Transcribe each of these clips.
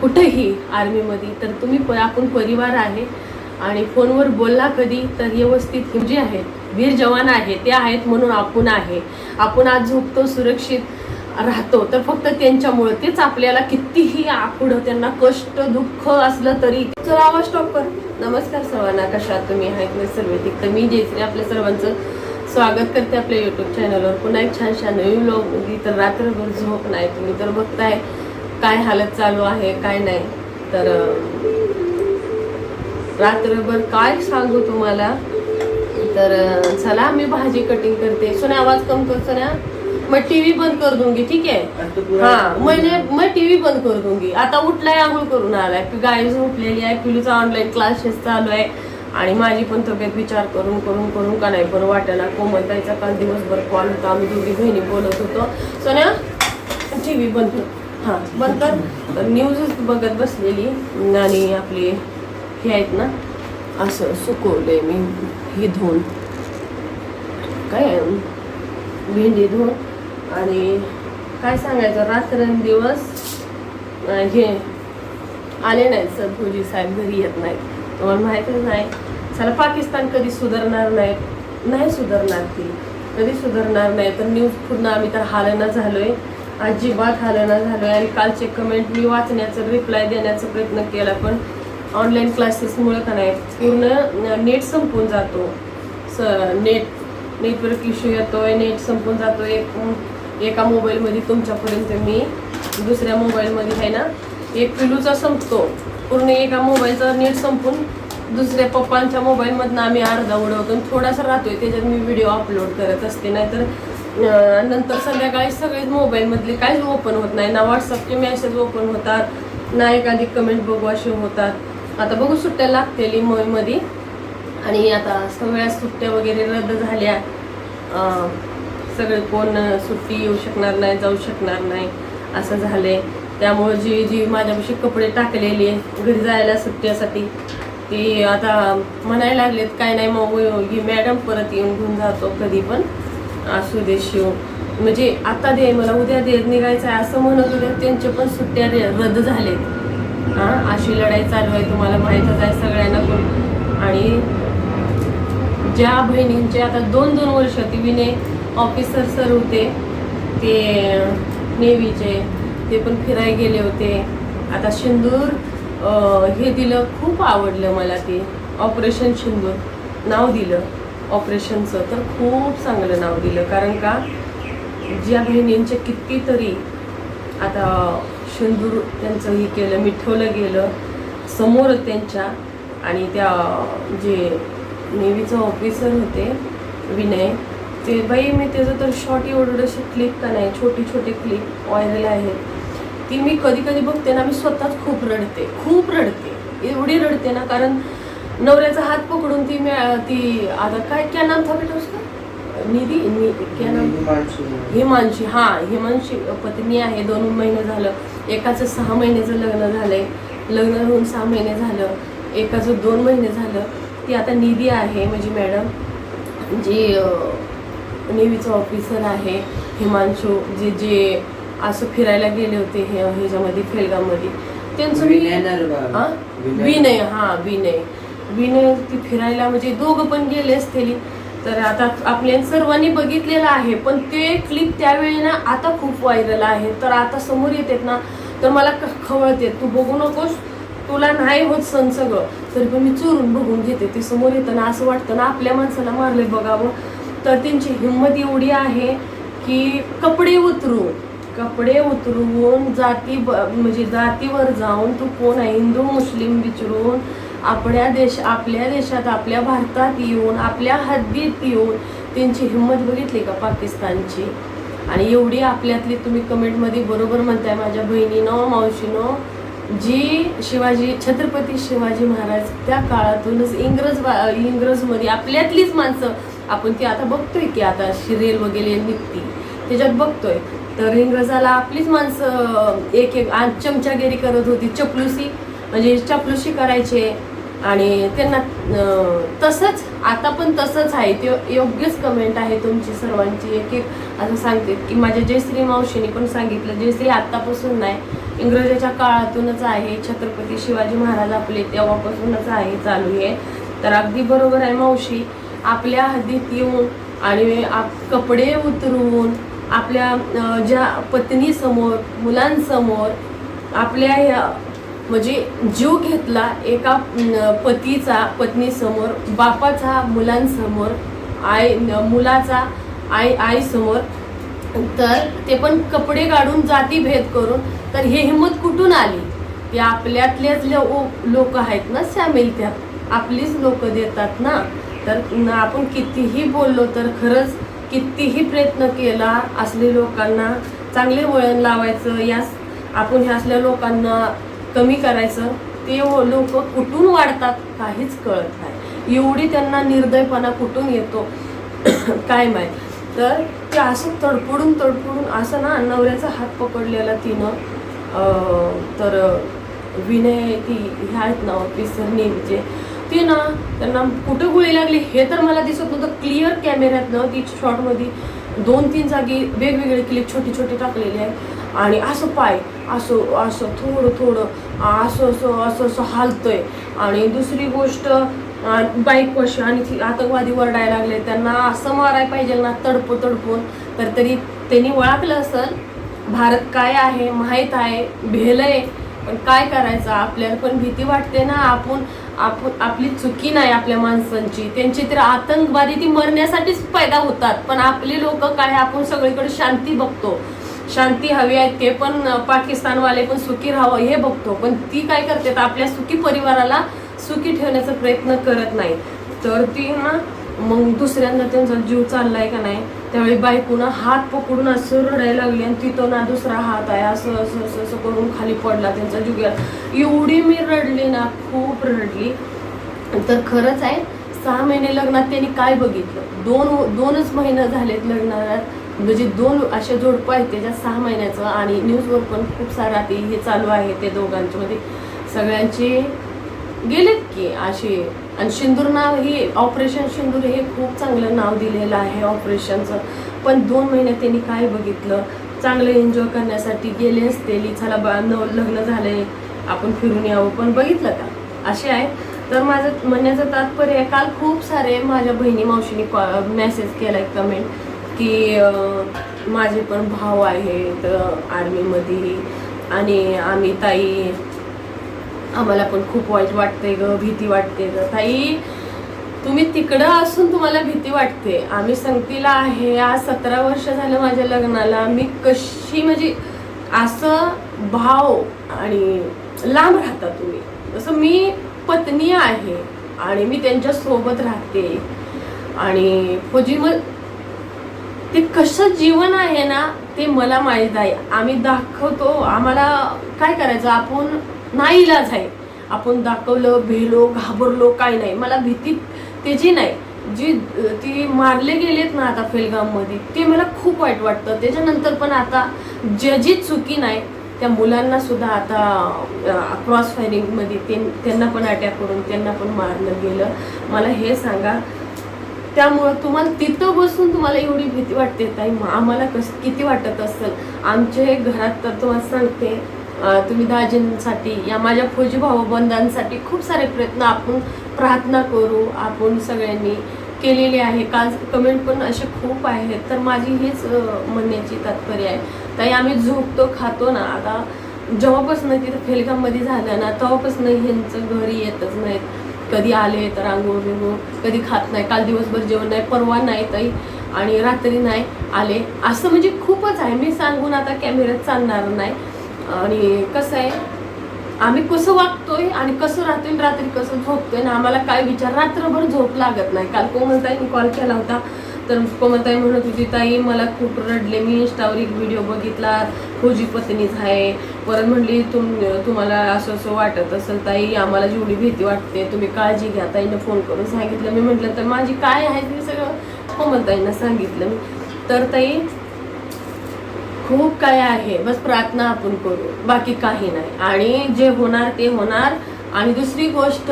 कुठेही आर्मीमध्ये तर तुम्ही प आपण परिवार आहे आणि फोनवर बोलला कधी तर व्यवस्थित हे जे आहेत वीर जवान आहे ते आहेत म्हणून आपण आहे. आपण आज झोपतो सुरक्षित राहतो तर फक्त त्यांच्यामुळे तेच आपल्याला कितीही आपुढं त्यांना कष्ट दुःख असलं तरी चला आवाज स्टॉप कर. नमस्कार सर्वांना कशात तुम्ही? आहेत मी सर्वेतिक तर मी जयश्री आपल्या सर्वांचं स्वागत करते आपल्या यूट्यूब चॅनलवर पुन्हा एक छान छान नवीन लोक तर रात्रभर झोप नाही तुम्ही तर बघताय. काय हालत चालू आहे काय नाही. तर रात्रभर काय सांगू तुम्हाला? तर चला मी भाजी कटिंग करते. सोन्या आवाज कम कर सोन्या. मैं टीव्ही बंद कर दूंगी ठीक आहे? हा मैंने मैं टीव्ही बंद कर दूंगी. आता उठलाय आंघोळ करून आलाय. गाय झोपलेली आहे पिलूचा ऑनलाईन क्लासेस चालू आहे. आणि माझी पण तब्येत विचार करून करून करून का नाही बरं वाटेना. कोमलताईचा काल दिवसभर कॉल होता. आम्ही दोघी बहिणी बोलत होतो. सोन्या टीव्ही बंद कर. हां बंद तर न्यूजच बघत बसलेली आणि आपली हे आहेत ना असं सुकवले मी ही धुवून काय भेंडी धुवून आणि काय सांगायचं रात्रंदिवस हे आले नाहीत सदगुरुजी साहेब घरी येत नाहीत. तुम्हाला माहीतच नाही. चला पाकिस्तान कधी सुधारणार नाहीत? नाही सुधारणार ती. कधी सुधारणार नाही? तर न्यूज पूर्ण आम्ही तर हालना झालो आहे अजिबात हालना झालं आणि कालचे कमेंट मी वाचण्याचा रिप्लाय देण्याचा प्रयत्न केला पण ऑनलाईन क्लासेसमुळे का नाही पूर्ण नेट संपून जातो. स नेट नेटवर्क इश्यू आहे नेट संपून जातो एक एका मोबाईलमध्ये तुमच्यापर्यंत मी दुसऱ्या मोबाईलमध्ये आहे ना एक पिलूचा संपतो. पूर्ण एका मोबाईलचा नेट संपून दुसऱ्या पप्पांच्या मोबाईलमधनं आम्ही अर्धा उडवतो आणि थोडासा राहतोय त्याच्यात मी व्हिडिओ अपलोड करत असते. नाहीतर नंतर संध्याकाळी सगळेच मोबाईलमधले काहीच ओपन होत नाही. ना व्हॉट्सअपचे मेसेज ओपन होतात ना एखादी कमेंट बघू असे होतात. आता बघू सुट्ट्या लागतेली मुंबईमध्ये आणि आता सगळ्या सुट्ट्या वगैरे रद्द झाल्या. सगळे कोण सुट्टी येऊ शकणार नाही जाऊ शकणार नाही असं झाले त्यामुळे जी जी माझ्यापाशी कपडे टाकलेले घरी जायला सुट्ट्यासाठी ती आता म्हणायला लागलेत काय नाही मग ही मॅडम परत येऊन घेऊन जातो कधी पण. असू दे शिव. म्हणजे आता दे मला उद्या दे निघायचं आहे असं म्हणत होते. त्यांचे पण सुट्ट्या रद्द झालेत. हां अशी लढाई चालू आहे तुम्हाला माहीतच आहे सगळ्यांना पण. आणि ज्या बहिणींचे आता दोन दोन वर्ष ती विने ऑफिसर सर होते ते नेव्हीचे ते पण फिरायला गेले होते. आता सिंदूर हे दिलं खूप आवडलं मला ते. ऑपरेशन सिंदूर नाव दिलं. ऑपरेशनचं तर खूप चांगलं नाव दिलं. कारण का ज्या बहिणींचे कितीतरी आता शेंदूर त्यांचं हे केलं मिठवलं गेलं समोर त्यांच्या आणि त्या जे नेव्हीचं ऑफिसर होते विनय ते बाई मी त्याचं तर शॉर्ट एवढं असे क्लिप का नाही छोटी छोटी क्लिप व्हायरल आहेत ती मी कधी कधी बघते ना मी स्वतःच खूप रडते खूप रडते. एवढी रडते ना कारण नवऱ्याचा हात पकडून ती मी ती आता काय? क्या नाम था बेटा उसका? निधी? क्या नाम? हिमांशी. हा हिमांशी पत्नी आहे. दोन महिने झालं. एकाचं सहा महिन्याचं लग्न झालंय. लग्न होऊन सहा महिने झालं. एकाचं दोन महिने झालं. ती आता निधी आहे माझी मॅडम. जी नेव्हीचं ऑफिसर आहे. हिमांशू जे जे असं फिरायला गेले होते हे ह्याच्यामध्ये फेलगावमध्ये त्यांचं हा? विनय हा विनय. विनय ती फिरायला म्हणजे दोघं पण गेले असतील. तर आता आपल्या सर्वांनी बघितलेलं आहे पण ते क्लिप त्यावेळी ना आता खूप व्हायरल आहे. तर आता समोर येतात ना तर मला खवळते तू बघू नकोस तुला नाही होत सण सगळं. तरी पण मी चोरून बघून घेते ते समोर येतं ना असं वाटतं ना आपल्या माणसाला मारले बघावं. तर त्यांची हिंमत एवढी आहे की कपडे उतरून कपडे उतरवून जाती ब- म्हणजे जातीवर जाऊन तू कोण आहे? हिंदू मुस्लिम विचारून आपल्या देश आपल्या देशात आपल्या भारतात येऊन आपल्या हद्दीत येऊन त्यांची हिंमत बघितली का पाकिस्तानची? आणि एवढी आपल्यातली तुम्ही कमेंटमध्ये बरोबर म्हणताय माझ्या बहिणीनं मावशीनं जी शिवाजी छत्रपती शिवाजी महाराज त्या काळातूनच इंग्रज इंग्रजमध्ये आपल्यातलीच माणसं आपण ती आता बघतोय की आता शिरेल वगैरे निघती त्याच्यात बघतोय. तर इंग्रजाला आपलीच माणसं एक एक आ- चमचागिरी करत होती चपलुसी म्हणजे चपलुसी करायचे आणि त्यांना तसंच आता पण तसंच आहे. ते योग्यच कमेंट आहे तुमची सर्वांची. एक एक असं सांगते की माझ्या जयश्री मावशीने पण सांगितलं. जयश्री आत्तापासून नाही इंग्रजाच्या काळातूनच आहे. छत्रपती शिवाजी महाराज आपले तेव्हापासूनच आहे चालू आहे. तर अगदी बरोबर आहे मावशी. आपल्या हद्दीत येऊन आणि आप कपडे उतरवून आपल्या ज्या पत्नीसमोर मुलांसमोर आपल्या ह्या म्हणजे जीव घेतला एका पतीचा पत्नीसमोर बापाचा मुलांसमोर आई मुलाचा आई आईसमोर तर ते पण कपडे काढून जातीभेद करून तर हे हिंमत कुठून आली? की आपल्यातलेच लोक आहेत ना सामील त्यात आपलीच लोक देतात ना? तर आपण कितीही बोललो तर खरंच कितीही प्रयत्न केला असले लोकांना चांगले वळण लावायचं यास आपण ह्या असल्या लोकांना कमी करायचं ते लोक कुठून वाढतात काहीच कळत नाही. एवढी त्यांना निर्दयपणा कुठून येतो? काय माहीत? तर ते असं तडफडून तडफडून असं ना नवऱ्याचा हात पकडलेला तिनं. तर विनय ती ह्या आहेत ना ऑफिसर नेहमीचे ते ना त्यांना कुठं गोळी लागली हे तर मला दिसत नव्हतं. क्लिअर कॅमेऱ्यात ना ती शॉटमध्ये दोन तीन जागी वेगवेगळे क्लिप छोटी छोटी टाकलेली आहे आणि असं पाय असं असं थोडं थोडं असं असं असं असं हालतंय. आणि दुसरी गोष्ट बाईक कशी आणि ती आतंकवादी वरडायला लागले त्यांना असं मारायला पाहिजे ना तडप तडपून तर तरी त्यांनी ओळखलं असेल भारत काय आहे माहीत आहे भेलंय पण काय करायचं? आपल्याला पण भीती वाटते ना आपण आपण आपली चुकी नाही आपल्या माणसांची. त्यांची तर आतंकवादी ती मरण्यासाठीच पैदा होतात पण आपली लोक काय आपण सगळीकडे शांती बघतो. शांती हवी आहे ते पण पाकिस्तानवाले पण सुखी राहावं हे बघतो. पण ती काय करते तर आपल्या सुखी परिवाराला सुखी ठेवण्याचा प्रयत्न करत नाही. तर ती ना मग दुसऱ्यांदा त्यांचा जीव चाललाय का नाही त्यावेळी बायकोनं हात पकडून असं रडायला लागली आणि तिथं ना दुसरा हात आहे असं असं असं असं करून खाली पडला त्यांचा जीव गेला. एवढी मी रडली ना खूप रडली. तर खरंच आहे सहा महिने लग्नात त्यांनी काय बघितलं? दोन दोनच महिने झालेत लग्नात. म्हणजे दोन असे जोडपं आहेत त्याच्यात सहा महिन्याचं आणि न्यूजवर पण खूप सारा ते हे चालू आहे ते दोघांचे. म्हणजे मध्ये सगळ्यांचे गेलेत की असे. आणि सिंदूर नाव हे ऑपरेशन सिंदूर हे खूप चांगलं नाव दिलेलं आहे ऑपरेशनचं पण दोन महिन्यात त्यांनी काय बघितलं? चांगलं एन्जॉय करण्यासाठी गेले असते. चला बा न लग्न आहे आपण फिरून यावं पण बघितलं का? असे आहे तर माझं म्हणण्याचं तात्पर्य आहे काल खूप सारे माझ्या बहिणी मावशीने मेसेज केला आहे कमेंट की माझे पण भाऊ आहेत आर्मीमध्ये आणि आम्ही ताई आम्हाला पण खूप वाईट वाटते ग भीती वाटते ग. ताई तुम्ही तिकडं असून तुम्हाला भीती वाटते. आम्ही संगतीला आहे आज सतरा वर्ष झालं माझ्या लग्नाला. मी कशी म्हणजे असं भाव आणि लांब राहता तुम्ही? जसं मी पत्नी आहे आणि मी त्यांच्यासोबत राहते. आणि फौजी मग ते कसं जीवन आहे ना ते मला माहीत आहे आम्ही दाखवतो आम्हाला काय करायचं? आपण नाही इलाज आहे. आपण दाखवलं भेलो घाबरलो काय नाही. मला भीती त्याची नाही. जी ती मारले गेलेत ना आता फेलगाममध्ये ते मला खूप वाईट वाटतं. त्याच्यानंतर पण आता ज्याची चुकी नाही त्या मुलांना सुद्धा आता क्रॉस फायरिंगमध्ये ते त्यांना पण अटॅक करून त्यांना पण मारलं गेलं. मला हे सांगा त्यामुळं तुम्हाला तिथं बसून तुम्हाला एवढी भीती वाटते ताई. मग आम्हाला कस किती वाटत असेल? आमचे घरात तर तुम्हाला सांगते तुम्ही दाजींसाठी या माझ्या फौजी भाऊबंधांसाठी खूप सारे प्रयत्न आपण प्रार्थना करू आपण सगळ्यांनी केलेले आहे. काल कमेंट पण असे खूप आहेत तर माझी हीच म्हणण्याची तात्पर्य आहे. ताई आम्ही झोपतो खातो ना. आता जेव्हापासून तिथं फेलगाममध्ये झालं ना तेव्हापासून ह्यांचं घरी येतच नाहीत. कधी आले तर आंघोळ बिंगोळ कधी खात नाही काल दिवसभर जेवण नाही परवा नाही ताई आणि रात्री नाही आले. असं म्हणजे खूपच आहे. मी सांगून आता कॅमेऱ्यात चालणार नाही. आणि कसं आहे आम्ही कसं वागतोय आणि कसं राहतोय आणि रात्री कसं झोपतोय ना आम्हाला काय विचार रात्रभर झोप लागत नाही. काल कोमलताईने कॉल केला होता. तर कोमलताई म्हणत होती ताई मला खूप रडले. मी इंस्टावर एक व्हिडिओ बघितला. फौजी पत्नीच आहे. परत म्हणली तुम तुम्हाला असं असं वाटत असेल ताई आम्हाला जेवढी भीती वाटते तुम्ही काळजी घ्या. ताईनं फोन करून सांगितलं. मी म्हटलं तर माझी काय आहे? मी सगळं कोमलताईंना सांगितलं. मी तर ताई खूप काय आहे. बस प्रार्थना आपण करू. बाकी काही नाही. आणि जे होणार ते होणार. आणि दुसरी गोष्ट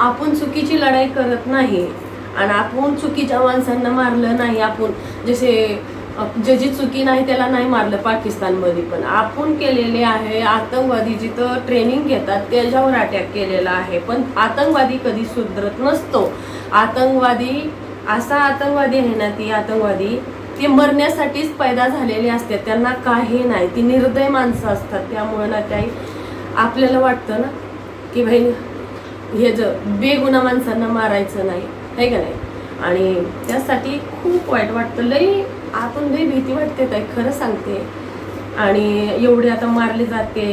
आपण चुकीची लढाई करत नाही. आणि आपण चुकीच्या माणसांना मारलं नाही आपण. जसे जजी ज्याची चुकी नाही त्याला नाही मारलं पाकिस्तानमध्ये पण. आपण केलेले आहे आतंकवादी जिथं ट्रेनिंग घेतात त्याच्यावर अटॅक केलेला आहे. पण आतंकवादी कधी सुधरत नसतो. आतंकवादी असा आतंकवादी आहे ना ती आतंकवादी ते मरण्यासाठीच पैदा झालेले असते त्यांना काही नाही. ती निर्दय माणसं असतात. त्यामुळे ना काही आपल्याला वाटतं ना की भाई हे ज बेगुन्हा माणसांना मारायचं नाही. आहे का नाही? आणि त्यासाठी खूप वाईट वाटतं. लई आतून लई भीती वाटते ताई खरं सांगते. आणि एवढे आता मारले जाते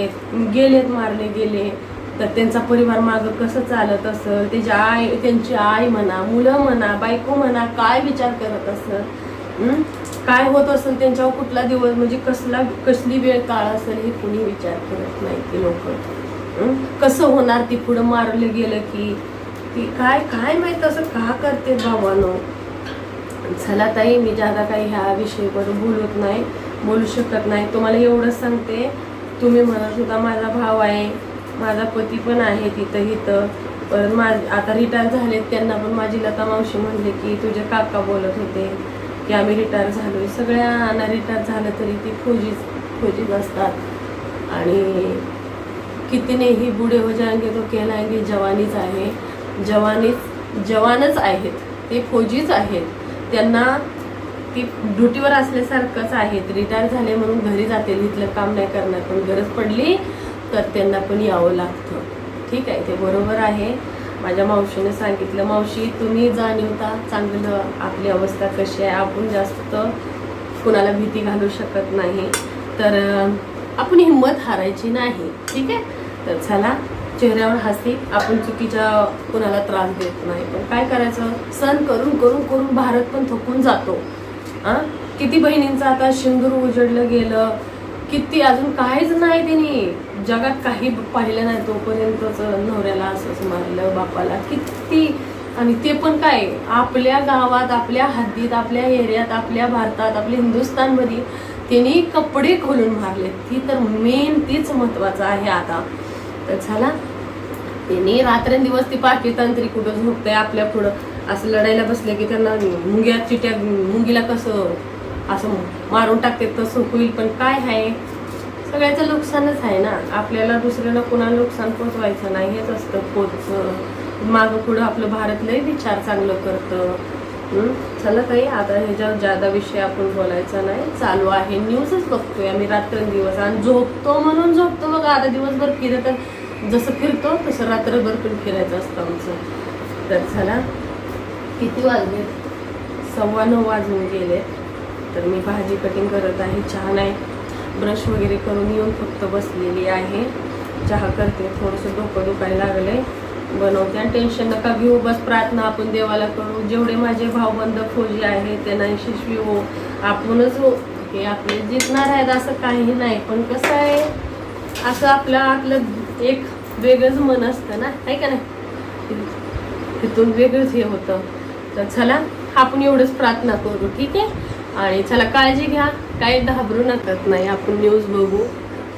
गेलेत मारले गेले तर त्यांचा परिवार मागं कसं चालत असेल? त्याची आई त्यांची आई म्हणा मुलं म्हणा बायको म्हणा काय विचार करत असेल? काय होत असेल त्यांच्यावर कुठला दिवस? म्हणजे कसला कसली वेळ काळ असेल हे कुणी विचार करत नाही ते लोक. कसं होणार ती पुढं मारलं गेलं की? ती काय काय माहीत असं का करते बाबानो चला ताई मी ज्यादा काही ह्या विषयीवर बोलत नाही बोलू शकत नाही. तुम्हाला एवढंच सांगते तुम्ही म्हणत सुद्धा माझा भाव आहे माझा पती पण आहे तिथं इथं परत मा आता रिटायर झालेत त्यांना पण माझी लता मावशी म्हणले की तुझे काका बोलत होते की आम्ही रिटायर झालो सगळ्यांना रिटायर झालं तरी ती खोजीच खोजीत असतात. आणि कितीनेही बुढे हो जाएंगे तो कहलाएंगे जवानीच आहे. जवानीच जवानच आहेत. ते फौजीच आहेत. त्यांना ती ड्युटीवर असल्यासारखंच आहेत. रिटायर झाले म्हणून घरी जाते इथलं काम नाही करणार. पण गरज पडली तर त्यांना पण यावं लागतं. ठीक आहे? ते बरोबर आहे. माझ्या मावशीने सांगितलं मावशी तुम्ही जाणीवता चांगलं आपली अवस्था कशी आहे? आपण जास्त कुणाला भीती घालू शकत नाही. तर आपण हिंमत हारायची नाही. ठीक आहे? तर चला चेहऱ्यावर हसी आपण चुकीच्या कुणाला त्रास देत नाही. पण काय करायचं? सण करून करून करून भारत पण थकून जातो. हां? किती बहिणींचं आता सिंदूर उजडलं गेलं. किती अजून काहीच नाही त्यांनी जगात काही पाहिलं नाही तोपर्यंतच नवऱ्याला असंच मारलं बापाला. किती? आणि ते पण काय? आपल्या गावात आपल्या हद्दीत आपल्या एरियात आपल्या भारतात आपल्या हिंदुस्थानमध्ये त्यांनी कपडे खोलून मारले ती तर मेन तीच महत्वाचं आहे आता. तर झाला त्यांनी रात्रंदिवस ती पाठी तांत्रिक कुठं झोपतंय आपल्या पुढं. असं लढायला बसले की त्यांना मुंग्या चिट्या मुंगीला कसं असं मारून टाकते तसं होईल पण काय आहे? सगळ्याचं नुकसानच आहे ना. आपल्याला दुसऱ्याला कोणाला नुकसान पोचवायचं नाही हेच असतं पोच मागं पुढं आपलं भारत लय विचार चांगलं करतं. चला ताई आता ह्याच्यावर जादा विषय आपण बोलायचा नाही चालू आहे. न्यूजच बघतोय आम्ही रात्रंदिवस. आणि झोपतो म्हणून झोपतो बघा आता दिवसभर फिरत जसं फिरतो तसं रात्रभर पण फिरायचं असतं आमचं. तर झाला किती वाजले? सव्वा नऊ वाजून गेले. तर मी भाजी कटिंग करत आहे चहा नाही. ब्रश वगैरे करून येऊन फक्त बसलेली आहे. चहा करते थोडंसं डोकं दुखायला लागलंय. बनवते आणि टेन्शन नका घेऊ बस प्रार्थना आपण देवाला करू. जेवढे माझे भाऊबंद फौजी आहे त्यांना यशस्वी हो आपणच हो हे आपले जिंकणार आहेत असं काही नाही पण कसं आहे? असं आपलं आपलं एक वेगळंच मन असतं ना? आहे का नाही? तिथून वेगळंच हे होतं. तर चला आपण एवढंच प्रार्थना करू ठीक आहे? आणि चला काळजी घ्या. काही घाबरू नकत नाही आपण न्यूज बघू.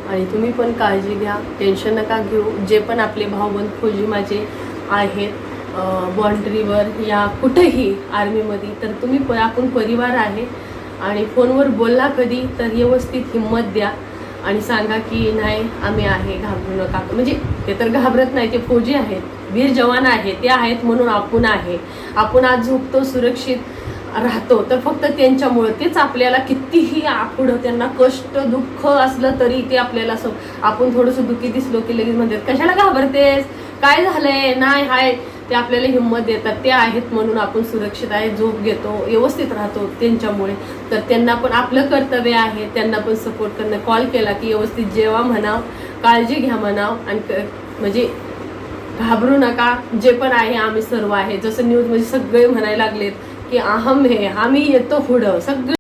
आणि तुम्ही पण काळजी घ्या. टेन्शन नका घेऊ. जे पण आपले भाऊबंद फौजी माझे आहेत बाँड्रीवर या कुठेही आर्मीमध्ये तर तुम्ही प आपण परिवार आहे. आणि फोनवर बोलला कधी तर व्यवस्थित हिंमत द्या. आणि सांगा की नाही आम्ही आहे घाबरू नका. म्हणजे ते तर घाबरत नाही ते फौजी आहेत. वीर जवान आहे ते आहेत म्हणून आपण आहे. आपण आज झोपतो सुरक्षित राहतो. तर फक्त त्यांच्यामुळं तेच आपल्याला कितीही आ- पुढं त्यांना कष्ट दुःख असलं तरी ते आपल्याला असं आपण थोडंसं दुःखी दिसलो की लगेच म्हणतात कशाला घाबरतेस? काय झालंय? नाही हाय. ते आपल्याला हिंमत देतात ते आहेत म्हणून आपण सुरक्षित आहे झोप घेतो व्यवस्थित राहतो त्यांच्यामुळे. तर त्यांना पण आपलं कर्तव्य आहे त्यांना पण सपोर्ट करणं. कॉल केला की व्यवस्थित जेवा म्हणाव काळजी घ्या म्हणाव आणि म्हणजे घाबरू नका. जे पण आहे आम्ही सर्व आहे. जसं न्यूजमध्ये सगळे म्हणायला लागलेत की अहम हे आम्ही येतो पुढं. सगळं